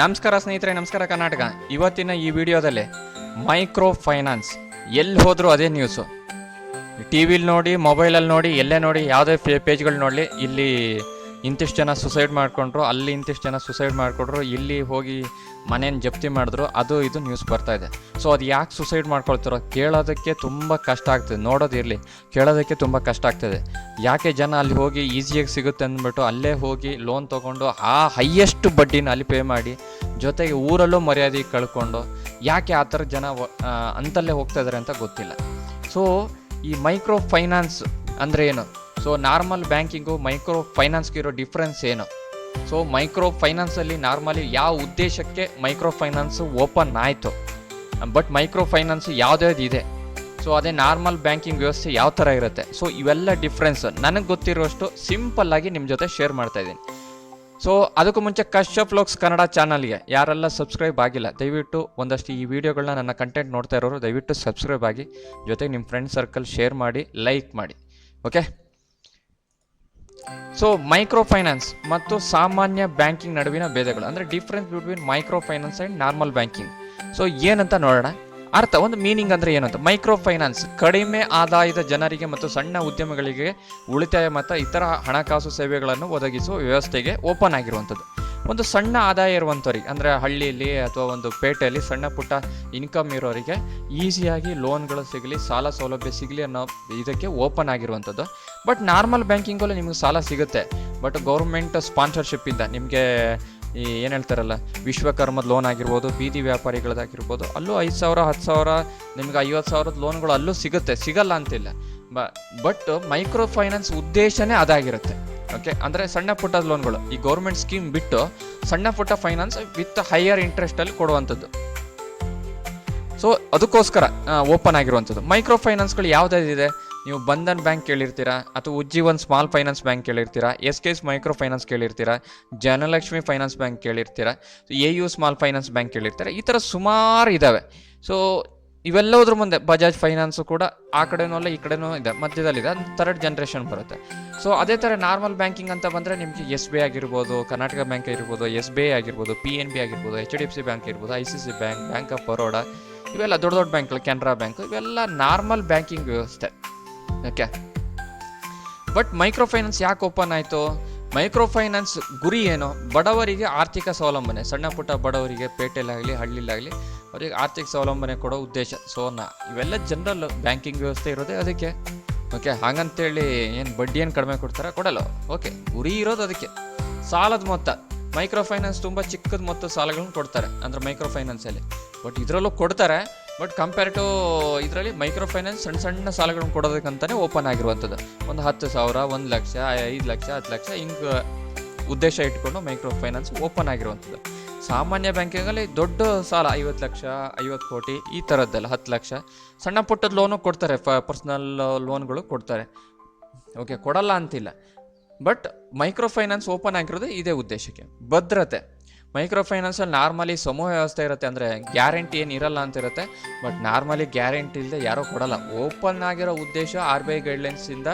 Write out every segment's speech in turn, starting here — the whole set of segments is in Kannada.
ನಮಸ್ಕಾರ ಸ್ನೇಹಿತರೆ, ನಮಸ್ಕಾರ ಕರ್ನಾಟಕ. ಇವತ್ತಿನ ಈ ವಿಡಿಯೋದಲ್ಲಿ ಮೈಕ್ರೋ ಫೈನಾನ್ಸ್ ಎಲ್ಲಿ ಹೋದರೂ ಅದೇ ನ್ಯೂಸು ಟಿ ವಿಲಿ ನೋಡಿ ಮೊಬೈಲಲ್ಲಿ ನೋಡಿ, ಎಲ್ಲೇ ನೋಡಿ, ಯಾವುದೇ ಪೇಜ್ಗಳು ನೋಡಲಿ, ಇಲ್ಲಿ ಇಂತಿಷ್ಟು ಜನ ಸುಸೈಡ್ ಮಾಡಿಕೊಂಡ್ರು, ಅಲ್ಲಿ ಇಂತಿಷ್ಟು ಜನ ಸುಸೈಡ್ ಮಾಡಿಕೊಂಡ್ರು, ಇಲ್ಲಿ ಹೋಗಿ ಮನೇನ ಜಪ್ತಿ ಮಾಡಿದ್ರು, ಅದು ಇದು ನ್ಯೂಸ್ ಬರ್ತಾ ಇದೆ. ಸೊ ಅದು ಯಾಕೆ ಸುಸೈಡ್ ಮಾಡ್ಕೊಳ್ತಾರೋ ಕೇಳೋದಕ್ಕೆ ತುಂಬ ಕಷ್ಟ ಆಗ್ತದೆ. ನೋಡೋದಿರಲಿ ಕೇಳೋದಕ್ಕೆ ತುಂಬ ಕಷ್ಟ ಆಗ್ತದೆ. ಯಾಕೆ ಜನ ಅಲ್ಲಿ ಹೋಗಿ ಈಸಿಯಾಗಿ ಸಿಗುತ್ತೆ ಅಂದ್ಬಿಟ್ಟು ಅಲ್ಲೇ ಹೋಗಿ ಲೋನ್ ತೊಗೊಂಡು ಆ ಹೈಯೆಸ್ಟ್ ಬಡ್ಡಿನ ಅಲ್ಲಿ ಪೇ ಮಾಡಿ, ಜೊತೆಗೆ ಊರಲ್ಲೂ ಮರ್ಯಾದೆ ಕಳ್ಕೊಂಡು, ಯಾಕೆ ಆ ಥರ ಜನ ಅಂತಲ್ಲೇ ಹೋಗ್ತಾ ಇದ್ದಾರೆ ಅಂತ ಗೊತ್ತಿಲ್ಲ. ಸೊ ಈ ಮೈಕ್ರೋ ಫೈನಾನ್ಸ್ ಅಂದರೆ ಏನು? ಸೊ ನಾರ್ಮಲ್ ಬ್ಯಾಂಕಿಂಗು ಮೈಕ್ರೋ ಫೈನಾನ್ಸ್ಗೆ ಇರೋ ಡಿಫ್ರೆನ್ಸ್ ಏನು? ಸೊ ಮೈಕ್ರೋ ಫೈನಾನ್ಸಲ್ಲಿ ನಾರ್ಮಲಿ ಯಾವ ಉದ್ದೇಶಕ್ಕೆ ಮೈಕ್ರೋ ಫೈನಾನ್ಸ್ ಓಪನ್ ಆಯಿತು? ಬಟ್ ಮೈಕ್ರೋ ಫೈನಾನ್ಸ್ ಯಾವುದ್ಯಾವ್ದು ಇದೆ? ಸೊ ಅದೇ ನಾರ್ಮಲ್ ಬ್ಯಾಂಕಿಂಗ್ ವ್ಯವಸ್ಥೆ ಯಾವ ಥರ ಇರುತ್ತೆ? ಸೊ ಇವೆಲ್ಲ ಡಿಫ್ರೆನ್ಸ್ ನನಗೆ ಗೊತ್ತಿರೋಷ್ಟು ಸಿಂಪಲ್ ಆಗಿ ನಿಮ್ಮ ಜೊತೆ ಶೇರ್ ಮಾಡ್ತಾ ಇದ್ದೀನಿ. ಸೊ ಅದಕ್ಕೂ ಮುಂಚೆ ಕಶ್ಯಪ್ ಲೋಕ್ಸ್ ಕನ್ನಡ ಚಾನಲ್ಗೆ ಯಾರೆಲ್ಲ ಸಬ್ಸ್ಕ್ರೈಬ್ ಆಗಿಲ್ಲ, ದಯವಿಟ್ಟು ಒಂದಷ್ಟು ಈ ವಿಡಿಯೋಗಳನ್ನ ನನ್ನ ಕಂಟೆಂಟ್ ನೋಡ್ತಾ ಇರೋರು ದಯವಿಟ್ಟು ಸಬ್ಸ್ಕ್ರೈಬ್ ಆಗಿ, ಜೊತೆಗೆ ನಿಮ್ಮ ಫ್ರೆಂಡ್ ಸರ್ಕಲ್ ಶೇರ್ ಮಾಡಿ ಲೈಕ್ ಮಾಡಿ. ಓಕೆ ಸೊ ಮೈಕ್ರೋ ಫೈನಾನ್ಸ್ ಮತ್ತು ಸಾಮಾನ್ಯ ಬ್ಯಾಂಕಿಂಗ್ ನಡುವಿನ ಭೇದಗಳು, ಅಂದರೆ difference between micro finance and normal banking so ಏನಂತ ನೋಡೋಣ? ಅರ್ಥ, ಒಂದು ಮೀನಿಂಗ್ ಅಂದರೆ ಏನಂತ ಮೈಕ್ರೋ ಫೈನಾನ್ಸ್ ಕಡಿಮೆ ಆದಾಯದ ಜನರಿಗೆ ಮತ್ತು ಸಣ್ಣ ಉದ್ಯಮಗಳಿಗೆ ಉಳಿತಾಯ ಮತ್ತು ಇತರ ಹಣಕಾಸು ಸೇವೆಗಳನ್ನು ಒದಗಿಸುವ ವ್ಯವಸ್ಥೆಗೆ ಓಪನ್ ಆಗಿರುವಂಥದ್ದು. ಒಂದು ಸಣ್ಣ ಆದಾಯ ಇರುವಂಥವ್ರಿಗೆ, ಅಂದರೆ ಹಳ್ಳಿಯಲ್ಲಿ ಅಥವಾ ಒಂದು ಪೇಟೆಯಲ್ಲಿ ಸಣ್ಣ ಪುಟ್ಟ ಇನ್ಕಮ್ ಇರೋರಿಗೆ ಈಸಿಯಾಗಿ ಲೋನ್ಗಳು ಸಿಗಲಿ, ಸಾಲ ಸೌಲಭ್ಯ ಸಿಗಲಿ ಅನ್ನೋ ಇದಕ್ಕೆ ಓಪನ್ ಆಗಿರುವಂಥದ್ದು. ಬಟ್ ನಾರ್ಮಲ್ ಬ್ಯಾಂಕಿಂಗಲ್ಲೂ ನಿಮಗೆ ಸಾಲ ಸಿಗುತ್ತೆ. ಬಟ್ ಗೌರ್ಮೆಂಟ್ ಸ್ಪಾನ್ಸರ್ಶಿಪ್ಪಿಂದ ನಿಮಗೆ ಈ ಏನು ಹೇಳ್ತಾರಲ್ಲ, ವಿಶ್ವಕರ್ಮದ ಲೋನ್ ಆಗಿರ್ಬೋದು, ಬೀದಿ ವ್ಯಾಪಾರಿಗಳದ್ದಾಗಿರ್ಬೋದು ಅಲ್ಲೂ ಐದು ಸಾವಿರ, ಹತ್ತು ಸಾವಿರ, ನಿಮ್ಗೆ ಐವತ್ತು ಸಾವಿರದ ಲೋನ್ಗಳು ಅಲ್ಲೂ ಸಿಗುತ್ತೆ. ಸಿಗಲ್ಲ ಅಂತಿಲ್ಲ. ಬಟ್ ಮೈಕ್ರೋ ಫೈನಾನ್ಸ್ ಉದ್ದೇಶನೇ ಅದಾಗಿರುತ್ತೆ. ಓಕೆ ಅಂದರೆ ಸಣ್ಣ ಪುಟ್ಟ ಲೋನ್ಗಳು ಈ ಗೌರ್ಮೆಂಟ್ ಸ್ಕೀಮ್ ಬಿಟ್ಟು ಸಣ್ಣ ಪುಟ್ಟ ಫೈನಾನ್ಸ್ ವಿತ್ ಹೈಯರ್ ಇಂಟ್ರೆಸ್ಟಲ್ಲಿ ಕೊಡುವಂಥದ್ದು. ಸೊ ಅದಕ್ಕೋಸ್ಕರ ಓಪನ್ ಆಗಿರುವಂಥದ್ದು. ಮೈಕ್ರೋ ಫೈನಾನ್ಸ್ಗಳು ಯಾವುದಾದಿದೆ ನೀವು ಬಂಧನ್ ಬ್ಯಾಂಕ್ ಕೇಳಿರ್ತೀರಾ? ಅಥವಾ Ujjivan small finance bank ಕೇಳಿರ್ತೀರಾ? S K S micro finance ಕೇಳಿರ್ತೀರಾ? Janalakshmi finance bank ಕೇಳಿರ್ತೀರಾ? A U small finance bank ಕೇಳಿರ್ತೀರಾ? ಈ ಥರ ಸುಮಾರು ಇದ್ದಾವೆ ಸೊ ಇವೆಲ್ಲದ್ರ ಮುಂದೆ ಬಜಾಜ್ ಫೈನಾನ್ಸು ಕೂಡ ಆ ಕಡೆನೂ ಅಲ್ಲ, ಈ ಕಡೆನೂ ಇದೆ, ಮಧ್ಯದಲ್ಲಿದೆ, ಅದು ಥರ್ಡ್ ಜನ್ರೇಷನ್ ಬರುತ್ತೆ. ಸೊ ಅದೇ ಥರ ನಾರ್ಮಲ್ ಬ್ಯಾಂಕಿಂಗ್ ಅಂತ ಬಂದರೆ ನಿಮಗೆ ಎಸ್ ಬಿ ಐ ಆಗಿರ್ಬೋದು ಕರ್ನಾಟಕ ಬ್ಯಾಂಕ್ ಆಗಿರ್ಬೋದು ಎಸ್ ಬಿ ಐ ಆಗಿರ್ಬೋದು ಪಿ ಎನ್ ಬಿ ಆಗಿರ್ಬೋದು H D F C bank ಇರ್ಬೋದು I C C bank bank of Baroda ಇವೆಲ್ಲ ದೊಡ್ಡ ದೊಡ್ಡ ಬ್ಯಾಂಕ್ಗಳು ಕೆನರಾ ಬ್ಯಾಂಕ್ ಇವೆಲ್ಲ ನಾರ್ಮಲ್ ಬ್ಯಾಂಕಿಂಗ್ ವ್ಯವಸ್ಥೆ. ಓಕೆ ಬಟ್ ಮೈಕ್ರೋ ಫೈನಾನ್ಸ್ ಯಾಕೆ ಓಪನ್ ಆಯಿತು? ಮೈಕ್ರೋ ಫೈನಾನ್ಸ್ ಗುರಿ ಏನು? ಬಡವರಿಗೆ ಆರ್ಥಿಕ ಸ್ವಾವಲಂಬನೆ ಸಣ್ಣ ಪುಟ್ಟ ಬಡವರಿಗೆ ಪೇಟೆಯಲ್ಲಾಗಲಿ ಹಳ್ಳಿಲಾಗಲಿ ಅವರಿಗೆ ಆರ್ಥಿಕ ಸ್ವಾವಲಂಬನೆ ಕೊಡೋ ಉದ್ದೇಶ. ಸೋನ ಇವೆಲ್ಲ ಜನರಲ್ ಬ್ಯಾಂಕಿಂಗ್ ವ್ಯವಸ್ಥೆ ಇರೋದೇ ಅದಕ್ಕೆ. ಓಕೆ ಹಾಗಂತೇಳಿ ಏನು ಬಡ್ಡಿ ಏನು ಕಡಿಮೆ ಕೊಡ್ತಾರೆ ಕೊಡಲ್ಲ. ಓಕೆ ಗುರಿ ಇರೋದು ಅದಕ್ಕೆ. ಸಾಲದ ಮೊತ್ತ. ಮೈಕ್ರೋ ಫೈನಾನ್ಸ್ ತುಂಬ ಚಿಕ್ಕದ ಮೊತ್ತ ಸಾಲಗಳನ್ನ ಕೊಡ್ತಾರೆ. ಅಂದರೆ ಮೈಕ್ರೋ ಫೈನಾನ್ಸಲ್ಲಿ ಬಟ್ ಇದರಲ್ಲೂ ಕೊಡ್ತಾರೆ. ಬಟ್ ಕಂಪೇರ್ ಟು ಇದರಲ್ಲಿ ಮೈಕ್ರೋ ಫೈನಾನ್ಸ್ ಸಣ್ಣ ಸಣ್ಣ ಸಾಲಗಳನ್ನ ಕೊಡೋದಕ್ಕಂತಲೇ ಓಪನ್ ಆಗಿರುವಂಥದ್ದು. ಒಂದು ಹತ್ತು ಸಾವಿರ, ಒಂದು ಲಕ್ಷ, ಐದು ಲಕ್ಷ, ಹತ್ತು ಲಕ್ಷ ಹಿಂಗೆ ಉದ್ದೇಶ ಇಟ್ಕೊಂಡು ಮೈಕ್ರೋ ಫೈನಾನ್ಸ್ ಓಪನ್ ಆಗಿರುವಂಥದ್ದು. ಸಾಮಾನ್ಯ ಬ್ಯಾಂಕಿಂಗಲ್ಲಿ ದೊಡ್ಡ ಸಾಲ, ಐವತ್ತು ಲಕ್ಷ, ಐವತ್ತು ಕೋಟಿ, ಈ ಥರದ್ದೆಲ್ಲ ಹತ್ತು ಲಕ್ಷ. ಸಣ್ಣ ಪುಟ್ಟದ ಲೋನು ಕೊಡ್ತಾರೆ ಫ ಪರ್ಸ್ನಲ್ ಲೋನ್ಗಳು ಕೊಡ್ತಾರೆ. ಓಕೆ ಕೊಡಲ್ಲ ಅಂತಿಲ್ಲ. ಬಟ್ ಮೈಕ್ರೋ ಫೈನಾನ್ಸ್ ಓಪನ್ ಆಗಿರೋದು ಇದೇ ಉದ್ದೇಶಕ್ಕೆ. ಭದ್ರತೆ. ಮೈಕ್ರೋ ಫೈನಾನ್ಸಲ್ಲಿ ನಾರ್ಮಲಿ ಸಮೂಹ ವ್ಯವಸ್ಥೆ ಇರುತ್ತೆ ಅಂದರೆ ಗ್ಯಾರಂಟಿ ಏನು ಇರಲ್ಲ ಅಂತ ಇರುತ್ತೆ ಬಟ್ ನಾರ್ಮಲಿ ಗ್ಯಾರಂಟಿ ಇಲ್ಲದೆ ಯಾರೂ ಕೊಡಲ್ಲ. ಓಪನ್ ಆಗಿರೋ ಉದ್ದೇಶ ಆರ್ ಬಿ ಐ ಗೈಡ್ಲೈನ್ಸಿಂದ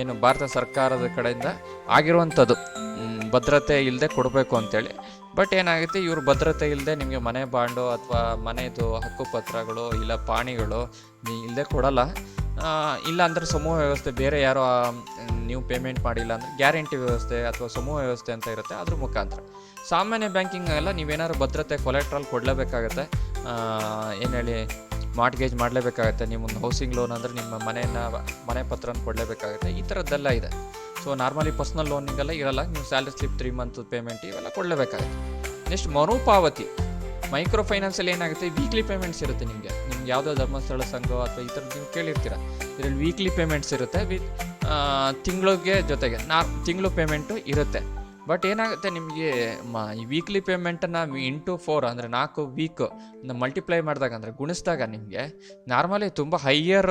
ಏನು ಭಾರತ ಸರ್ಕಾರದ ಕಡೆಯಿಂದ ಆಗಿರುವಂಥದ್ದು. ಭದ್ರತೆ ಇಲ್ಲದೆ ಕೊಡಬೇಕು ಅಂತೇಳಿ. ಬಟ್ ಏನಾಗುತ್ತೆ ಇವರು ಭದ್ರತೆ ಇಲ್ಲದೆ ನಿಮಗೆ ಮನೆ ಬಾಂಡು ಅಥವಾ ಮನೆದು ಹಕ್ಕುಪತ್ರಗಳು ಇಲ್ಲ ಪಾಣಿಗಳು ಇಲ್ಲದೆ ಕೊಡಲ್ಲ. ಇಲ್ಲ ಅಂದರೆ ಸಮೂಹ ವ್ಯವಸ್ಥೆ ಬೇರೆ ಯಾರೋ ನೀವು ಪೇಮೆಂಟ್ ಮಾಡಿಲ್ಲ ಅಂದರೆ ಗ್ಯಾರಂಟಿ ವ್ಯವಸ್ಥೆ ಅಥವಾ ಸಮೂಹ ವ್ಯವಸ್ಥೆ ಅಂತ ಇರುತ್ತೆ, ಅದ್ರ ಮುಖಾಂತರ. ಸಾಮಾನ್ಯ ಬ್ಯಾಂಕಿಂಗ್ ಎಲ್ಲ ನೀವೇನಾದ್ರು ಭದ್ರತೆ ಕೊಲೆಟ್ರಲ್ ಕೊಡಲೇಬೇಕಾಗತ್ತೆ. ಏನು ಹೇಳಿ ಮಾರ್ಟ್ಗೇಜ್ ಮಾಡಲೇಬೇಕಾಗತ್ತೆ ನಿಮ್ಮೊಂದು ಹೌಸಿಂಗ್ ಲೋನ್ ಅಂದರೆ ನಿಮ್ಮ ಮನೆಯನ್ನು, ಮನೆ ಪತ್ರನ ಕೊಡಲೇಬೇಕಾಗುತ್ತೆ, ಈ ಥರದ್ದೆಲ್ಲ ಇದೆ. ಸೊ ನಾರ್ಮಲಿ ಪರ್ಸ್ನಲ್ ಲೋನಿಗೆಲ್ಲ ಇರಲ್ಲ. ನೀವು salary slip three month payment ಇವೆಲ್ಲ ಕೊಡಲೇಬೇಕಾಗುತ್ತೆ. ನೆಕ್ಸ್ಟ್ ಮರುಪಾವತಿ. ಮೈಕ್ರೋ ಫೈನಾನ್ಸಲ್ಲಿ ಏನಾಗುತ್ತೆ? ವೀಕ್ಲಿ ಪೇಮೆಂಟ್ಸ್ ಇರುತ್ತೆ ನಿಮಗೆ. ನಿಮ್ಗೆ ಯಾವುದೋ ಧರ್ಮಸ್ಥಳ ಸಂಘ ಅಥವಾ ಈ ಥರದ್ದು ನೀವು ಕೇಳಿರ್ತೀರ. ಇದರಲ್ಲಿ ವೀಕ್ಲಿ ಪೇಮೆಂಟ್ಸ್ ಇರುತ್ತೆ. ವಿತ್ ತಿಂಗಳಿಗೆ ಜೊತೆಗೆ ನಾ ತಿಂಗಳು ಪೇಮೆಂಟು ಇರುತ್ತೆ. ಬಟ್ ಏನಾಗುತ್ತೆ ನಿಮಗೆ ಮ, ಈ ವೀಕ್ಲಿ ಪೇಮೆಂಟನ್ನು ಇಂಟು ಫೋರ್ ಅಂದರೆ ನಾಲ್ಕು ವೀಕ್ ಮಲ್ಟಿಪ್ಲೈ ಮಾಡಿದಾಗ ಅಂದರೆ ಗುಣಿಸಿದಾಗ ನಿಮಗೆ ನಾರ್ಮಲಿ ತುಂಬ ಹೈಯರ್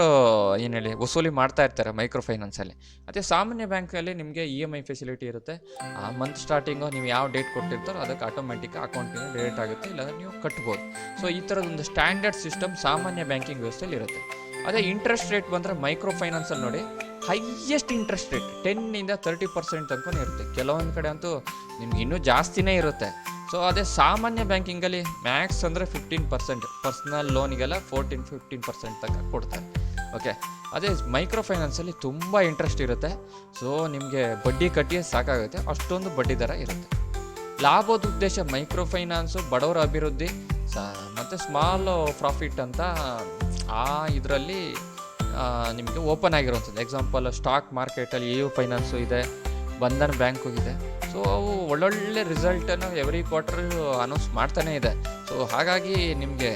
ಏನು ಹೇಳಿ, ವಸೂಲಿ ಮಾಡ್ತಾ ಇರ್ತಾರೆ ಮೈಕ್ರೋ ಫೈನಾನ್ಸಲ್ಲಿ ಅದೇ ಸಾಮಾನ್ಯ ಬ್ಯಾಂಕಲ್ಲಿ ನಿಮಗೆ ಇ ಎಂ ಐ ಫೆಸಿಲಿಟಿ ಇರುತ್ತೆ. ಆ ಮಂತ್ ಸ್ಟಾರ್ಟಿಂಗು ನೀವು ಯಾವ ಡೇಟ್ ಕೊಟ್ಟಿರ್ತಾರೋ ಅದಕ್ಕೆ ಆಟೋಮೆಟಿಕ್ ಅಕೌಂಟಿಂದ ಡೇಟ್ ಆಗುತ್ತೆ, ಇಲ್ಲಾಂದರೆ ನೀವು ಕಟ್ಬೋದು. ಸೊ ಈ ಥರದೊಂದು ಸ್ಟ್ಯಾಂಡರ್ಡ್ ಸಿಸ್ಟಮ್ ಸಾಮಾನ್ಯ ಬ್ಯಾಂಕಿಂಗ್ ವ್ಯವಸ್ಥೆಯಲ್ಲಿ ಇರುತ್ತೆ. ಅದೇ ಇಂಟ್ರೆಸ್ಟ್ ರೇಟ್ ಬಂದರೆ ಮೈಕ್ರೋ ಫೈನಾನ್ಸಲ್ಲಿ ನೋಡಿ ಹೈಯೆಸ್ಟ್ ಇಂಟ್ರೆಸ್ಟ್ ರೇಟ್ ಟೆನ್ನಿಂದ ತರ್ಟಿ ಪರ್ಸೆಂಟ್ ತನಕ ಇರುತ್ತೆ. ಕೆಲವೊಂದು ಕಡೆ ಅಂತೂ ನಿಮ್ಗೆ ಇನ್ನೂ ಜಾಸ್ತಿನೇ ಇರುತ್ತೆ. ಸೊ ಅದೇ ಸಾಮಾನ್ಯ ಬ್ಯಾಂಕಿಂಗಲ್ಲಿ ಮ್ಯಾಕ್ಸ್ ಅಂದರೆ ಫಿಫ್ಟೀನ್ ಪರ್ಸೆಂಟ್ ಪರ್ಸ್ನಲ್ ಲೋನಿಗೆಲ್ಲ ಫೋರ್ಟೀನ್ ಫಿಫ್ಟೀನ್ ಪರ್ಸೆಂಟ್ ತನಕ ಕೊಡ್ತಾರೆ. ಓಕೆ ಅದೇ ಮೈಕ್ರೋ ಫೈನಾನ್ಸಲ್ಲಿ ತುಂಬ ಇಂಟ್ರೆಸ್ಟ್ ಇರುತ್ತೆ. ಸೊ ನಿಮಗೆ ಬಡ್ಡಿ ಕಟ್ಟಿಯೇ ಸಾಕಾಗುತ್ತೆ. ಅಷ್ಟೊಂದು ಬಡ್ಡಿ ದರ ಇರುತ್ತೆ. ಲಾಭದ ಉದ್ದೇಶ ಮೈಕ್ರೋ ಫೈನಾನ್ಸು ಬಡವರ ಅಭಿವೃದ್ಧಿ, ಸ, ಮತ್ತು ಸ್ಮಾಲ್ ಪ್ರಾಫಿಟ್ ಅಂತ ಆ ಇದರಲ್ಲಿ ನಿಮಗೆ ಓಪನ್ ಆಗಿರುವಂಥದ್ದು. ಎಕ್ಸಾಂಪಲ್ ಸ್ಟಾಕ್ ಮಾರ್ಕೆಟಲ್ಲಿ ಯು ಫೈನಾನ್ಸು ಇದೆ, ಬಂಧನ್ ಬ್ಯಾಂಕು ಇದೆ. ಸೊ ಅವು ಒಳ್ಳೊಳ್ಳೆ ರಿಸಲ್ಟನ್ನು ಎವ್ರಿ ಕ್ವಾರ್ಟರ್ ಅನೌನ್ಸ್ ಮಾಡ್ತಾನೇ ಇದೆ. ಸೊ ಹಾಗಾಗಿ ನಿಮಗೆ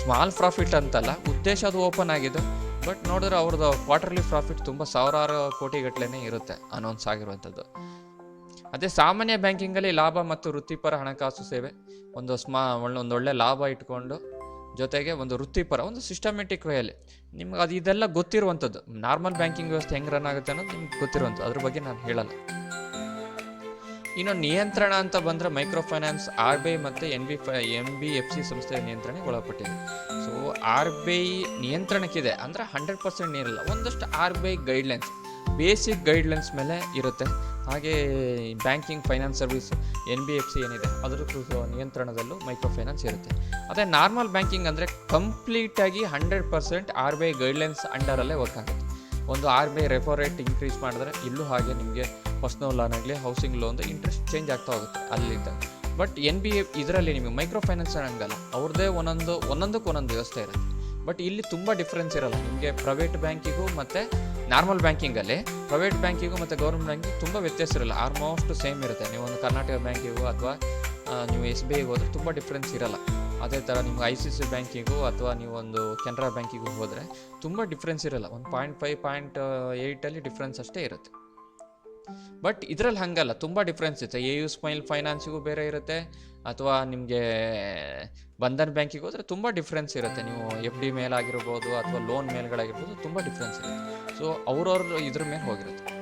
ಸ್ಮಾಲ್ ಪ್ರಾಫಿಟ್ ಅಂತಲ್ಲ, ಉದ್ದೇಶ ಅದು ಓಪನ್ ಆಗಿದೆ ಬಟ್ ನೋಡಿದ್ರೆ ಅವ್ರದ್ದು ಕ್ವಾರ್ಟರ್ಲಿ ಪ್ರಾಫಿಟ್ ತುಂಬ ಸಾವಿರಾರು ಕೋಟಿಗಟ್ಟಲೆ ಇರುತ್ತೆ ಅನೌನ್ಸ್ ಆಗಿರುವಂಥದ್ದು. ಅದೇ ಸಾಮಾನ್ಯ ಬ್ಯಾಂಕಿಂಗಲ್ಲಿ ಲಾಭ ಮತ್ತು ವೃತ್ತಿಪರ ಹಣಕಾಸು ಸೇವೆ, ಒಂದು ಸ್ಮಾ, ಒಳ್ಳೆ ಒಂದು ಒಳ್ಳೆ ಲಾಭ ಇಟ್ಕೊಂಡು ಜೊತೆಗೆ ಒಂದು ವೃತ್ತಿಪರ, ಒಂದು ಸಿಸ್ಟಮೆಟಿಕ್ ವೇಯಲ್ಲಿ ನಿಮ್ಗೆ ಅದು ಇದೆಲ್ಲ ಗೊತ್ತಿರುವಂಥದ್ದು. ನಾರ್ಮಲ್ ಬ್ಯಾಂಕಿಂಗ್ ವ್ಯವಸ್ಥೆ ಹೆಂಗೆ ರನ್ ಆಗುತ್ತೆ ಅನ್ನೋದು ನಿಮ್ಗೆ ಗೊತ್ತಿರುವಂಥದ್ದು. ಅದ್ರ ಬಗ್ಗೆ ನಾನು ಹೇಳಲ್ಲ. ಇನ್ನು ನಿಯಂತ್ರಣ ಅಂತ ಬಂದರೆ micro finance R B I ಮತ್ತು ಎನ್ ಬಿ ಫೈ ಎಂ ಬಿ ಎಫ್ ಸಿ ಸಂಸ್ಥೆಯ ನಿಯಂತ್ರಣಕ್ಕೆ ಒಳಪಟ್ಟಿದೆ. ಸೊ ಆರ್ ಬಿ ಐ ನಿಯಂತ್ರಣಕ್ಕಿದೆ. ಅಂದರೆ ಹಂಡ್ರೆಡ್ ಪರ್ಸೆಂಟ್ ನೀರಲ್ಲ ಒಂದಷ್ಟು R B I guidelines basic guidelines ಮೇಲೆ ಇರುತ್ತೆ. ಹಾಗೆ banking, finance service, N B F C ಏನಿದೆ ಅದರ ನಿಯಂತ್ರಣದಲ್ಲೂ ಮೈಕ್ರೋ ಫೈನಾನ್ಸ್ ಇರುತ್ತೆ. ಅದೇ ನಾರ್ಮಲ್ ಬ್ಯಾಂಕಿಂಗ್ ಅಂದರೆ ಕಂಪ್ಲೀಟಾಗಿ hundred percent R B I guidelines ಅಂಡರಲ್ಲೇ work ಆಗುತ್ತೆ. ಒಂದು R B I repo rate increase ಮಾಡಿದ್ರೆ ಇಲ್ಲೂ ಹಾಗೆ ನಿಮಗೆ ಪರ್ಸ್ನಲ್ ಲೋನ್ ಆಗಲಿ ಹೌಸಿಂಗ್ ಲೋನ್ ಇಂಟ್ರೆಸ್ಟ್ ಚೇಂಜ್ ಆಗ್ತಾ ಹೋಗುತ್ತೆ ಅಲ್ಲಿಂದ. ಬಟ್ ಎನ್ ಬಿ ಎಫ್, ಇದರಲ್ಲಿ ನಿಮಗೆ ಮೈಕ್ರೋ ಫೈನಾನ್ಸ್ ಹಂಗಲ್ಲ ಅವ್ರದ್ದೇ ಒಂದೊಂದು ಒಂದೊಂದಕ್ಕೆ ಒಂದೊಂದು ವ್ಯವಸ್ಥೆ ಇರುತ್ತೆ. ಬಟ್ ಇಲ್ಲಿ ತುಂಬ ಡಿಫ್ರೆನ್ಸ್ ಇರಲ್ಲ. ನಿಮಗೆ ಪ್ರೈವೇಟ್ ಬ್ಯಾಂಕಿಗೂ ಮತ್ತು ನಾರ್ಮಲ್ ಬ್ಯಾಂಕಿಂಗಲ್ಲಿ ಪ್ರೈವೇಟ್ ಬ್ಯಾಂಕಿಗೂ ಮತ್ತು ಗೌರ್ಮೆಂಟ್ ಬ್ಯಾಂಕಿಗೆ ತುಂಬ ವ್ಯತ್ಯಾಸ ಇರಲ್ಲ. ಆಲ್ಮೋಸ್ಟ್ ಸೇಮ್ ಇರುತ್ತೆ. ನೀವು ಒಂದು ಕರ್ನಾಟಕ ಬ್ಯಾಂಕಿಗೂ ಅಥವಾ ನೀವು ಎಸ್ ಬಿ ಐಗೆ ಹೋದ್ರೆ ತುಂಬ ಡಿಫ್ರೆನ್ಸ್ ಇರಲ್ಲ. ಅದೇ ಥರ ನಿಮ್ಗೆ ಐ ಸಿ ಸಿ ಬ್ಯಾಂಕಿಗೂ ಅಥವಾ ನೀವು ಒಂದು ಕೆನರಾ ಬ್ಯಾಂಕಿಗೂ ಹೋದರೆ ತುಂಬ ಡಿಫ್ರೆನ್ಸ್ ಇರಲ್ಲ. ಒಂದು ಪಾಯಿಂಟ್ ಫೈವ್ ಪಾಯಿಂಟ್ ಏಯ್ಟಲ್ಲಿ ಡಿಫ್ರೆನ್ಸ್ ಅಷ್ಟೇ ಇರುತ್ತೆ. ಬಟ್ ಇದರಲ್ಲಿ ಹಾಗಲ್ಲ. ತುಂಬ ಡಿಫ್ರೆನ್ಸ್ ಇರುತ್ತೆ. ಎ ಯು ಸ್ಮೈಲ್ ಫೈನಾನ್ಸಿಗೂ ಬೇರೆ ಇರುತ್ತೆ. ಅಥವಾ ನಿಮಗೆ ಬಂಧನ್ ಬ್ಯಾಂಕಿಗೆ ಹೋದರೆ ತುಂಬ ಡಿಫ್ರೆನ್ಸ್ ಇರುತ್ತೆ. ನೀವು ಎಫ್ ಡಿ ಮೇಲಾಗಿರ್ಬೋದು ಅಥವಾ ಲೋನ್ ಮೇಲ್ಗಳಾಗಿರ್ಬೋದು ತುಂಬ ಡಿಫ್ರೆನ್ಸ್ ಇರುತ್ತೆ. ಸೊ ಅವ್ರವ್ರ ಇದ್ರ ಮೇಲೆ ಹೋಗಿರುತ್ತೆ.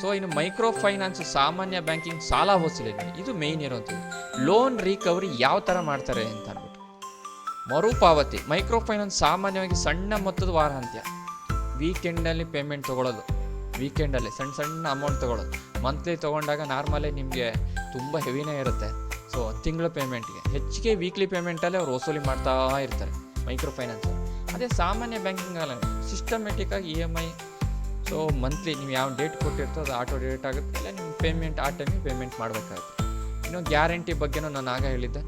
ಸೊ ಇನ್ನು ಮೈಕ್ರೋ ಫೈನಾನ್ಸ್ ಸಾಮಾನ್ಯ ಬ್ಯಾಂಕಿಂಗ್ ಸಾಲ ವಸೂಲಿ ಇದು ಮೇಯ್ನ್ ಇರೋಂಥದ್ದು ಲೋನ್ ರಿಕವರಿ ಯಾವ ಥರ ಮಾಡ್ತಾರೆ ಅಂತ ಅಂದ್ಬಿಟ್ಟು. ಮರುಪಾವತಿ ಮೈಕ್ರೋ ಫೈನಾನ್ಸ್ ಸಾಮಾನ್ಯವಾಗಿ ಸಣ್ಣ ಮೊತ್ತದ ವಾರಾಂತ್ಯ. ವೀಕೆಂಡಲ್ಲಿ ಪೇಮೆಂಟ್ ತೊಗೊಳೋದು. ವೀಕೆಂಡಲ್ಲಿ ಸಣ್ಣ ಸಣ್ಣ ಅಮೌಂಟ್ ತೊಗೊಳೋದು. ಮಂತ್ಲಿ ತೊಗೊಂಡಾಗ ನಾರ್ಮಲಿ ನಿಮಗೆ ತುಂಬ ಹೆವಿನೇ ಇರುತ್ತೆ. ಸೊ ತಿಂಗಳ ಪೇಮೆಂಟ್ಗೆ ಹೆಚ್ಚಿಗೆ ವೀಕ್ಲಿ ಪೇಮೆಂಟಲ್ಲೇ ಅವ್ರು ವಸೂಲಿ ಮಾಡ್ತಾ ಇರ್ತಾರೆ ಮೈಕ್ರೋ ಫೈನಾನ್ಸ್ ಅದೇ ಸಾಮಾನ್ಯ banking ಸಿಸ್ಟಮೆಟಿಕ್ಕಾಗಿ E M I so monthly ನೀವು ಯಾವ ಡೇಟ್ ಕೊಟ್ಟಿರ್ತೋ ಅದು ಆಟೋ ಡೇಟ್ ಆಗುತ್ತೆ. ಇಲ್ಲ ನಿಮ್ಮ ಪೇಮೆಂಟ್ ಆ ಟೈಮಿಗೆ ಪೇಮೆಂಟ್ ಮಾಡಬೇಕಾಗುತ್ತೆ. ಇನ್ನು ಗ್ಯಾರಂಟಿ ಬಗ್ಗೆನೂ ನಾನು ಆಗ ಹೇಳಿದ್ದೆ.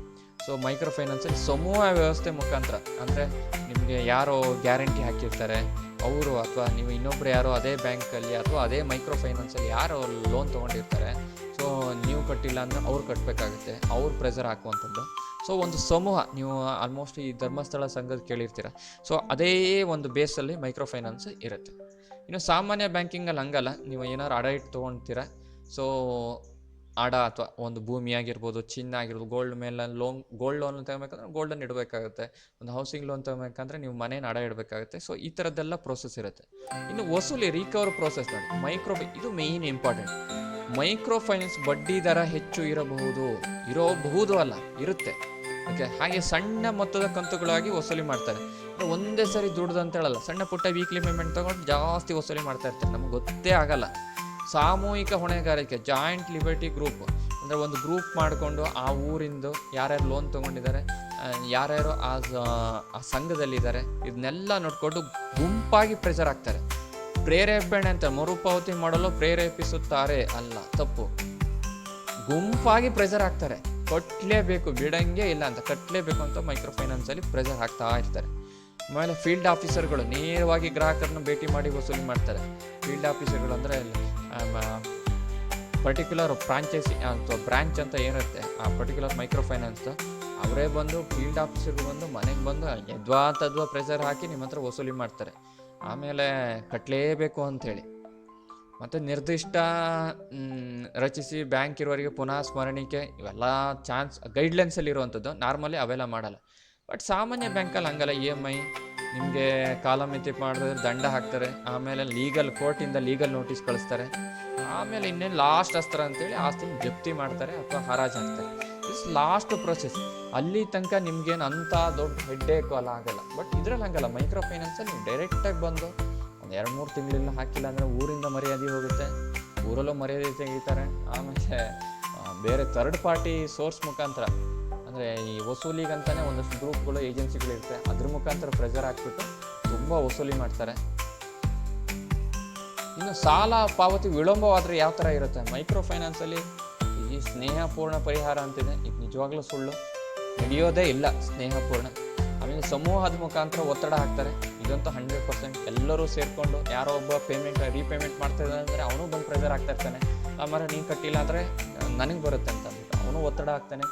ಸೊ ಮೈಕ್ರೋ ಫೈನಾನ್ಸಲ್ಲಿ ಸಮೂಹ ವ್ಯವಸ್ಥೆ ಮುಖಾಂತರ, ಅಂದರೆ ನಿಮಗೆ ಯಾರೋ ಗ್ಯಾರಂಟಿ ಹಾಕಿರ್ತಾರೆ, ಅವರು ಅಥವಾ ನೀವು ಇನ್ನೊಬ್ರು ಯಾರೋ ಅದೇ ಬ್ಯಾಂಕಲ್ಲಿ ಅಥವಾ ಅದೇ ಮೈಕ್ರೋ ಫೈನಾನ್ಸಲ್ಲಿ ಯಾರೋ ಲೋನ್ ತೊಗೊಂಡಿರ್ತಾರೆ. ಸೊ ನೀವು ಕಟ್ಟಿಲ್ಲ ಅಂದರೆ ಅವ್ರು ಕಟ್ಟಬೇಕಾಗುತ್ತೆ ಅವ್ರು ಪ್ರೆಸರ್ ಹಾಕುವಂಥದ್ದು. ಸೊ ಒಂದು ಸಮೂಹ, ನೀವು ಆಲ್ಮೋಸ್ಟ್ ಈ ಧರ್ಮಸ್ಥಳ ಸಂಘದ ಕೇಳಿರ್ತೀರ. ಸೊ ಅದೇ ಒಂದು ಬೇಸಲ್ಲಿ ಮೈಕ್ರೋ ಫೈನಾನ್ಸ್ ಇರುತ್ತೆ. ಇನ್ನು ಸಾಮಾನ್ಯ ಬ್ಯಾಂಕಿಂಗಲ್ಲಿ ಹಂಗಲ್ಲ. ನೀವು ಏನಾರು ಅಡ ಇಟ್ಟು ತೊಗೊಳ್ತೀರ ಸೊ ಅಡ ಅಥವಾ ಒಂದು ಭೂಮಿ ಆಗಿರ್ಬೋದು, ಚಿನ್ನ ಆಗಿರ್ಬೋದು ಗೋಲ್ಡ್ ಮೇಲೆ ಲೋನ್ ಗೋಲ್ಡ್ ಲೋನ್ ತಗೋಬೇಕಂದ್ರೆ ಗೋಲ್ಡನ್ನು ಇಡಬೇಕಾಗುತ್ತೆ. ಒಂದು ಹೌಸಿಂಗ್ ಲೋನ್ ತಗೋಬೇಕಂದ್ರೆ ನೀವು ಮನೇನ ಅಡ ಇಡಬೇಕಾಗುತ್ತೆ. ಸೊ ಈ ಥರದ್ದೆಲ್ಲ ಪ್ರೋಸೆಸ್ ಇರುತ್ತೆ. ಇನ್ನು ವಸೂಲಿ ರಿಕವರ್ ಪ್ರೋಸೆಸ್ ನೋಡಿ. ಮೈಕ್ರೋ ಇದು ಮೇಯ್ನ್ ಇಂಪಾರ್ಟೆಂಟ್ ಮೈಕ್ರೋ ಫೈನಾನ್ಸ್ ಬಡ್ಡಿ ದರ ಹೆಚ್ಚು ಇರಬಹುದು. ಇರಬಹುದು ಅಲ್ಲ, ಇರುತ್ತೆ. ಓಕೆ ಹಾಗೆ ಸಣ್ಣ ಮೊತ್ತದ ಕಂತುಗಳಾಗಿ ವಸೂಲಿ ಮಾಡ್ತಾರೆ. ಒಂದೇ ಸರಿ ದುಡ್ದು ಅಂತ ಹೇಳಲ್ಲ, ಸಣ್ಣ ಪುಟ್ಟ ವೀಕ್ಲಿ ಪೇಮೆಂಟ್ ತಗೊಂಡು ಜಾಸ್ತಿ ವಸೂಲಿ ಮಾಡ್ತಾ ಇರ್ತಾರೆ, ನಮ್ಗೆ ಗೊತ್ತೇ ಆಗಲ್ಲ. ಸಾಮೂಹಿಕ ಹೊಣೆಗಾರಿಕೆ ಜಾಯಿಂಟ್ ಲಿಬರ್ಟಿ ಗ್ರೂಪ್ ಅಂದರೆ ಒಂದು ಗ್ರೂಪ್ ಮಾಡಿಕೊಂಡು ಆ ಊರಿಂದು ಯಾರ್ಯಾರು ಲೋನ್ ತೊಗೊಂಡಿದ್ದಾರೆ ಯಾರ್ಯಾರು ಆ ಸಂಘದಲ್ಲಿದ್ದಾರೆ ಇದನ್ನೆಲ್ಲ ನೋಡಿಕೊಂಡು ಗುಂಪಾಗಿ ಪ್ರೆಷರ್ ಆಗ್ತಾರೆ ಪ್ರೇರೇಪಣೆ ಅಂತ ಮರುಪಾವತಿ ಮಾಡಲು ಪ್ರೇರೇಪಿಸುತ್ತಾರೆ ಅಲ್ಲ, ತಪ್ಪು. ಗುಂಪಾಗಿ ಪ್ರೆಷರ್ ಹಾಕ್ತಾರೆ. ಕಟ್ಟಲೇಬೇಕು ಬಿಡಂಗೆ ಇಲ್ಲ ಅಂತ ಕಟ್ಟಲೇಬೇಕು ಅಂತ ಮೈಕ್ರೋ ಫೈನಾನ್ಸಲ್ಲಿ ಪ್ರೆಷರ್ ಹಾಕ್ತಾ ಇರ್ತಾರೆ. ಆಮೇಲೆ ಫೀಲ್ಡ್ ಆಫೀಸರ್ಗಳು ನೇರವಾಗಿ ಗ್ರಾಹಕರನ್ನ ಭೇಟಿ ಮಾಡಿ ವಸೂಲಿ ಮಾಡ್ತಾರೆ. ಫೀಲ್ಡ್ ಆಫೀಸರ್ಗಳು ಅಂದರೆ ಪರ್ಟಿಕ್ಯುಲರ್ ಫ್ರಾಂಚೈಸಿ ಅಥವಾ ಬ್ರ್ಯಾಂಚ್ ಅಂತ ಏನಿರುತ್ತೆ, ಆ ಪರ್ಟಿಕ್ಯುಲರ್ ಮೈಕ್ರೋ ಫೈನಾನ್ಸ್ ಅವರೇ ಬಂದು ಫೀಲ್ಡ್ ಆಫೀಸರ್ಗೆ ಬಂದು, ಮನೆಗೆ ಬಂದು ಯದ್ವಾ ತದ್ವಾ ಪ್ರೆಷರ್ ಹಾಕಿ ನಿಮ್ಮ ಹತ್ರ ವಸೂಲಿ ಮಾಡ್ತಾರೆ. ಆಮೇಲೆ ಕಟ್ಟಲೇಬೇಕು ಅಂಥೇಳಿ. ಮತ್ತು ನಿರ್ದಿಷ್ಟ ರಚಿಸಿ ಬ್ಯಾಂಕ್ ಇರೋರಿಗೆ ಪುನಃ ಸ್ಮರಣಿಕೆ, ಇವೆಲ್ಲ ಚಾನ್ಸ್ ಗೈಡ್ಲೈನ್ಸಲ್ಲಿ ಇರುವಂಥದ್ದು ನಾರ್ಮಲಿ ಅವೆಲ್ಲ ಮಾಡಲ್ಲ. ಬಟ್ ಸಾಮಾನ್ಯ ಬ್ಯಾಂಕಲ್ಲಿ ಹಂಗಲ್ಲ ಇ ಎಂ ಐ ನಿಮಗೆ ಕಾಲಮಿತಿ ಮಾಡಿದ್ರೆ ದಂಡ ಹಾಕ್ತಾರೆ, ಆಮೇಲೆ ಲೀಗಲ್ ಕೋರ್ಟಿಂದ ಲೀಗಲ್ ನೋಟಿಸ್ ಕಳಿಸ್ತಾರೆ, ಆಮೇಲೆ ಇನ್ನೇನು ಲಾಸ್ಟ್ ಅಸ್ತ್ರ ಅಂತೇಳಿ ಆಸ್ತಿನ ಜಪ್ತಿ ಮಾಡ್ತಾರೆ ಅಥವಾ ಹರಾಜು ಹಾಕ್ತಾರೆ ಇಸ್ ಲಾಸ್ಟ್ ಪ್ರೊಸೆಸ್ ಅಲ್ಲಿ ತನಕ ನಿಮ್ಗೇನು ಅಂಥ ದೊಡ್ಡ ಹೆಡ್ಡೇಕು ಅಲ್ಲ ಆಗಲ್ಲ. ಬಟ್ ಇದ್ರಲ್ಲಿ ಹಂಗಲ್ಲ ಮೈಕ್ರೋ ಫೈನಾನ್ಸಲ್ಲಿ ನೀವು ಡೈರೆಕ್ಟಾಗಿ ಬಂದು ಒಂದು ಎರಡು ಮೂರು ತಿಂಗಳಿಲ್ಲ ಹಾಕಿಲ್ಲ ಅಂದರೆ ಊರಿಂದ ಮರ್ಯಾದೆ ಹೋಗುತ್ತೆ, ಊರಲ್ಲೂ ಮರ್ಯಾದೆ ತೆಗಿತಾರೆ, ಆಮೇಲೆ ಬೇರೆ ಥರ್ಡ್ ಪಾರ್ಟಿ ಸೋರ್ಸ್ ಮುಖಾಂತರ ಅಂದರೆ ಈ ವಸೂಲಿಗಂತಾನೆ ಒಂದಷ್ಟು ಗ್ರೂಪ್ಗಳು ಏಜೆನ್ಸಿಗಳಿರುತ್ತೆ ಅದ್ರ ಮುಖಾಂತರ ಪ್ರೆಷರ್ ಹಾಕ್ಬಿಟ್ಟು ತುಂಬ ವಸೂಲಿ ಮಾಡ್ತಾರೆ. ಇನ್ನು ಸಾಲ ಪಾವತಿ ವಿಳಂಬವಾದರೆ ಯಾವ ಥರ ಇರುತ್ತೆ? ಮೈಕ್ರೋ ಫೈನಾನ್ಸಲ್ಲಿ ಈ ಸ್ನೇಹಪೂರ್ಣ ಪರಿಹಾರ ಅಂತಿದೆ. ಇದು ನಿಜವಾಗ್ಲೂ ಸುಳ್ಳು. ನಡೆಯೋದೇ ಇಲ್ಲ ಸ್ನೇಹಪೂರ್ಣ. ಆಮೇಲೆ ಸಮೂಹದ ಮುಖಾಂತರ ಒತ್ತಡ ಹಾಕ್ತಾರೆ. ಇದಂತೂ ಹಂಡ್ರೆಡ್ ಪರ್ಸೆಂಟ್ ಎಲ್ಲರೂ ಸೇರಿಕೊಂಡು ಯಾರೋ ಒಬ್ಬ ಪೇಮೆಂಟ್ ರೀಪೇಮೆಂಟ್ ಮಾಡ್ತಾ ಇದ್ದಾನೆ ಅಂದರೆ ಅವನು ಬಂದು ಪ್ರೆಷರ್ ಆಗ್ತಾ ಇರ್ತಾನೆ. ಆಮೇಲೆ ನೀನು ಕಟ್ಟಿಲ್ಲ ಅಂದರೆ ನನಗೆ ಬರುತ್ತೆ ಅಂತ ಅವನು ಒತ್ತಡ ಹಾಕ್ತಾನೆ.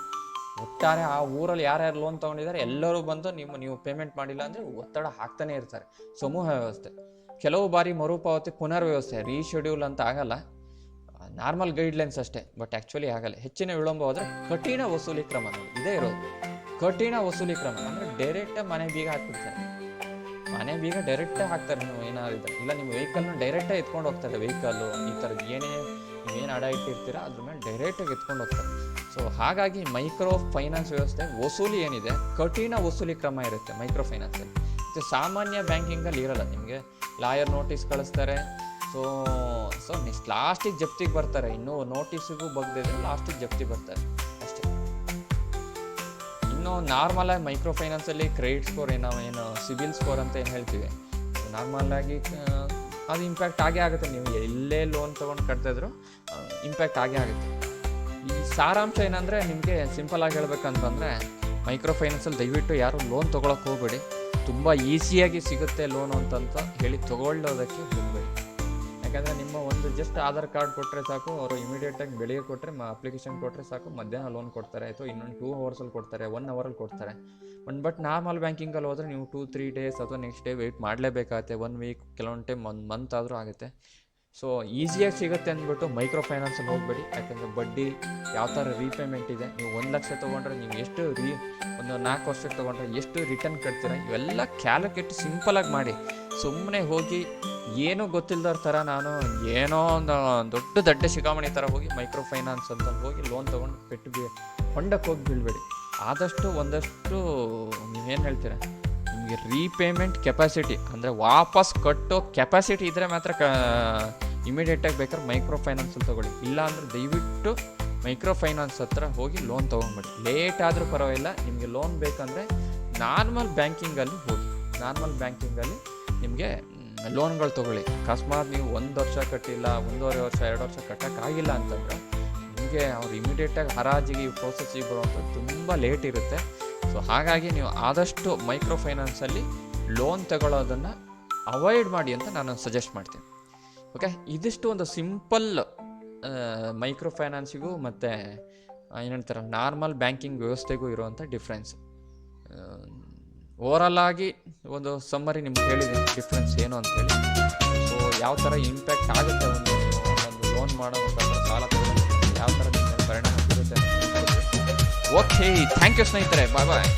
ಒಟ್ಟಾರೆ ಆ ಊರಲ್ಲಿ ಯಾರ್ಯಾರು ಲೋನ್ ತೊಗೊಂಡಿದ್ದಾರೆ, ಎಲ್ಲರೂ ಬಂದು ನಿಮ್ಮ, ನೀವು ಪೇಮೆಂಟ್ ಮಾಡಿಲ್ಲ ಅಂದರೆ ಒತ್ತಡ ಹಾಕ್ತಾನೆ ಇರ್ತಾರೆ. ಸಮೂಹ ವ್ಯವಸ್ಥೆ. ಕೆಲವು ಬಾರಿ ಮರುಪಾವತಿ ಪುನರ್ವ್ಯವಸ್ಥೆ ರೀಶೆಡ್ಯೂಲ್ ಅಂತ ಆಗಲ್ಲ. ನಾರ್ಮಲ್ ಗೈಡ್ಲೈನ್ಸ್ ಅಷ್ಟೇ ಬಟ್ ಆ್ಯಕ್ಚುಲಿ ಆಗಲ್ಲ. ಹೆಚ್ಚಿನ ವಿಳಂಬ ಹೋದರೆ ಕಠಿಣ ವಸೂಲಿ ಕ್ರಮ. ಇದೇ ಇರೋದು. ಕಠಿಣ ವಸೂಲಿ ಕ್ರಮ. ಅಂದರೆ ಡೈರೆಕ್ಟ್ ಮನೆ ಬೀಗ ಹಾಕ್ಬಿಡ್ತಾರೆ. ಮನೆ ಬೀಗ ಡೈರೆಕ್ಟೇ ಹಾಕ್ತಾರೆ ನೀವು, ಏನಾದ್ರು ಇದ್ದಾರೆ ಇಲ್ಲ, ನಿಮ್ಮ ವೆಹಿಕಲ್ನ ಡೈರೆಕ್ಟೇ ಎತ್ಕೊಂಡು ಹೋಗ್ತಾರೆ. ವೆಹಿಕಲ್ಲು ಈ ಥರದ್ದು ಏನೇ ಏನು ಅಡ ಇಟ್ಟಿರ್ತೀರ, ಅದ್ರ ಮೇಲೆ ಡೈರೆಕ್ಟಾಗಿ ಎತ್ಕೊಂಡು ಹೋಗ್ತಾರೆ. ಸೊ ಹಾಗಾಗಿ ಮೈಕ್ರೋ ಫೈನಾನ್ಸ್ ವ್ಯವಸ್ಥೆ ವಸೂಲಿ ಏನಿದೆ, ಕಠಿಣ ವಸೂಲಿ ಕ್ರಮ ಇರುತ್ತೆ ಮೈಕ್ರೋ ಫೈನಾನ್ಸಲ್ಲಿ ಮತ್ತು ಸಾಮಾನ್ಯ ಬ್ಯಾಂಕಿಂಗಲ್ಲಿ ಇರಲ್ಲ, ನಿಮಗೆ ಲಾಯರ್ ನೋಟಿಸ್ ಕಳಿಸ್ತಾರೆ. ಸೊ ಸೊ ನೆಕ್ಸ್ಟ್ ಲಾಸ್ಟಿಗೆ ಜಪ್ತಿಗೆ ಬರ್ತಾರೆ. ಇನ್ನೂ ನೋಟಿಸಿಗೂ ಬಗ್ದಿದ್ರೆ ಲಾಸ್ಟಿಗೆ ಜಪ್ತಿ ಬರ್ತಾರೆ. ಅಷ್ಟೇ. ಇನ್ನು ನಾರ್ಮಲ್ ಆಗಿ ಮೈಕ್ರೋ ಫೈನಾನ್ಸಲ್ಲಿ ಕ್ರೆಡಿಟ್ ಸ್ಕೋರ್ ಏನೋ, ಏನು, ಸಿಬಿಲ್ ಸ್ಕೋರ್ ಅಂತ ಏನು ಹೇಳ್ತೀವಿ? ನಾರ್ಮಲ್ಲಾಗಿ ಅದು ಇಂಪ್ಯಾಕ್ಟ್ ಆಗೇ ಆಗುತ್ತೆ. ನೀವು ಎಲ್ಲೇ ಲೋನ್ ತೊಗೊಂಡು ಕಟ್ತಾಯಿದ್ರು ಇಂಪ್ಯಾಕ್ಟ್ ಆಗೇ ಆಗುತ್ತೆ. ಈ ಸಾರಾಂಶ ಏನಂದರೆ ನಿಮಗೆ ಸಿಂಪಲ್ ಆಗಿ ಹೇಳ್ಬೇಕಂತಂದರೆ ಮೈಕ್ರೋ ಫೈನಾನ್ಸಲ್ಲಿ ದಯವಿಟ್ಟು ಯಾರು ಲೋನ್ ತೊಗೊಳಕ್ಕೆ ಹೋಗಬೇಡಿ. ತುಂಬ ಈಸಿಯಾಗಿ ಸಿಗುತ್ತೆ ಲೋನು ಅಂತಂತ ಹೇಳಿ ತೊಗೊಳ್ಳೋದಕ್ಕೆ ಹೋಗಬೇಡಿ ಯಾಕಂದರೆ ನಿಮ್ಮ ಒಂದು ಜಸ್ಟ್ ಆಧಾರ್ ಕಾರ್ಡ್ ಕೊಟ್ಟರೆ ಸಾಕು, ಅವರು ಇಮಿಡಿಯೇಟಾಗಿ ಬೆಳಿಗ್ಗೆ ಕೊಟ್ಟರೆ ಅಪ್ಲಿಕೇಶನ್ ಕೊಟ್ಟರೆ ಸಾಕು, ಮಧ್ಯಾಹ್ನ ಲೋನ್ ಕೊಡ್ತಾರೆ, ಅಥವಾ ಇನ್ನೊಂದು ಟೂ ಅವರ್ಸಲ್ಲಿ ಕೊಡ್ತಾರೆ ಒನ್ ಅವರಲ್ಲಿ ಕೊಡ್ತಾರೆ. ಒಂದು ಬಟ್ ನಾರ್ಮಲ್ ಬ್ಯಾಂಕಿಂಗಲ್ಲಿ ಹೋದರೆ ನೀವು ಟೂ ತ್ರೀ ಡೇಸ್ ಅಥವಾ ನೆಕ್ಸ್ಟ್ ಡೇ ವೆಯ್ಟ್ ಮಾಡಲೇಬೇಕಾಗತ್ತೆ. ಒನ್ ವೀಕ್ ಕೆಲವೊಂದು ಟೈಮ್ ಒಂದು ಮಂತ್ ಆದರೂ ಆಗುತ್ತೆ. ಸೊ ಈಸಿಯಾಗಿ ಸಿಗುತ್ತೆ ಅಂದ್ಬಿಟ್ಟು ಮೈಕ್ರೋ ಫೈನಾನ್ಸಲ್ಲಿ ಹೋಗಬೇಡಿ. ಯಾಕಂದರೆ ಬಡ್ಡಿ ಯಾವ ಥರ ರೀಪೇಮೆಂಟ್ ಇದೆ, ನೀವು ಒಂದು ಲಕ್ಷ ತೊಗೊಂಡ್ರೆ ನೀವು ಎಷ್ಟು ರೀ ಒಂದು ನಾಲ್ಕು ವರ್ಷಕ್ಕೆ ತೊಗೊಂಡ್ರೆ ಎಷ್ಟು ರಿಟರ್ನ್ ಕಟ್ತೀರ, ಇವೆಲ್ಲ ಕ್ಯಾಲ್ಕುಲೇಟ್ ಸಿಂಪಲಾಗಿ ಮಾಡಿ. ಸುಮ್ಮನೆ ಹೋಗಿ ಏನೂ ಗೊತ್ತಿಲ್ಲದವ್ರ ಥರ ನಾನು ಏನೋ ಒಂದು ದೊಡ್ಡ ದೊಡ್ಡ ಶಿಖಾಮಣಿ ಥರ ಹೋಗಿ ಮೈಕ್ರೋ ಫೈನಾನ್ಸ್ ಅಂತ ಹೋಗಿ ಲೋನ್ ತೊಗೊಂಡು ಪೆಟ್ಟು ಬಿ ಹೊಂಡಕ್ಕೆ ಹೋಗಿ ಬೀಳ್ಬೇಡಿ. ಆದಷ್ಟು ಒಂದಷ್ಟು ನೀವೇನು ಹೇಳ್ತೀರ, ನಿಮಗೆ ರೀಪೇಮೆಂಟ್ ಕೆಪಾಸಿಟಿ ಅಂದರೆ ವಾಪಸ್ ಕಟ್ಟೋ ಕೆಪಾಸಿಟಿ ಇದ್ದರೆ ಮಾತ್ರ ಕ ಇಮಿಡಿಯೇಟಾಗಿ ಬೇಕಾದ್ರೆ ಮೈಕ್ರೋ ಫೈನಾನ್ಸಲ್ಲಿ ತೊಗೊಳ್ಳಿ. ಇಲ್ಲ ಅಂದರೆ ದಯವಿಟ್ಟು ಮೈಕ್ರೋ ಫೈನಾನ್ಸ್ ಹತ್ರ ಹೋಗಿ ಲೋನ್ ತೊಗೊಂಬಿಡಿ ಲೇಟ್ ಆದರೂ ಪರವಾಗಿಲ್ಲ, ನಿಮಗೆ ಲೋನ್ ಬೇಕಂದರೆ ನಾರ್ಮಲ್ ಬ್ಯಾಂಕಿಂಗಲ್ಲಿ ಹೋಗಿ. ನಾರ್ಮಲ್ ಬ್ಯಾಂಕಿಂಗಲ್ಲಿ ನಿಮಗೆ ಲೋನ್ಗಳು ತೊಗೊಳ್ಳಿ. ಅಕಸ್ಮಾತ್ ನೀವು ಒಂದು ವರ್ಷ ಕಟ್ಟಿಲ್ಲ, ಒಂದೂವರೆ ವರ್ಷ, ಎರಡು ವರ್ಷ ಕಟ್ಟೋಕ್ಕಾಗಿಲ್ಲ ಅಂತಂದರೆ ನಿಮಗೆ ಅವ್ರು ಇಮಿಡಿಯೇಟಾಗಿ ಹರಾಜಿಗೆ ಈ ಪ್ರೋಸೆಸ್ಸಿಗೆ ಬರುವಂಥದ್ದು ತುಂಬ ಲೇಟ್ ಇರುತ್ತೆ. ಸೊ ಹಾಗಾಗಿ ನೀವು ಆದಷ್ಟು ಮೈಕ್ರೋ ಫೈನಾನ್ಸಲ್ಲಿ ಲೋನ್ ತಗೊಳ್ಳೋದನ್ನು ಅವಾಯ್ಡ್ ಮಾಡಿ ಅಂತ ನಾನು ಸಜೆಸ್ಟ್ ಮಾಡ್ತೀನಿ. ಓಕೆ ಇದಿಷ್ಟು ಒಂದು ಸಿಂಪಲ್ ಮೈಕ್ರೋ ಫೈನಾನ್ಸಿಗೂ ಮತ್ತು ಏನಂತಾರೆ ನಾರ್ಮಲ್ ಬ್ಯಾಂಕಿಂಗ್ ವ್ಯವಸ್ಥೆಗೂ ಇರುವಂಥ ಡಿಫ್ರೆನ್ಸ್ ಓವರಲ್ ಆಗಿ ಒಂದು ಸಮ್ಮರಿ ನಿಮ್ಗೆ ಹೇಳಿದೆ ಡಿಫ್ರೆನ್ಸ್ ಏನು ಅಂತೇಳಿ ಸೊ ಯಾವ ಥರ ಇಂಪ್ಯಾಕ್ಟ್ ಆಗುತ್ತೆ ಒಂದು ಒಂದು ಲೋನ್ ಮಾಡೋ ಮುಖಾಂತರ ಸಾಲ ಯಾವ ಥರ ಪರಿಣಾಮ ಬೀರುತ್ತೆ ಓಕೆ ಥ್ಯಾಂಕ್ ಯು ಸ್ನೇಹಿತರೆ ಬಾಯ್ ಬಾಯ್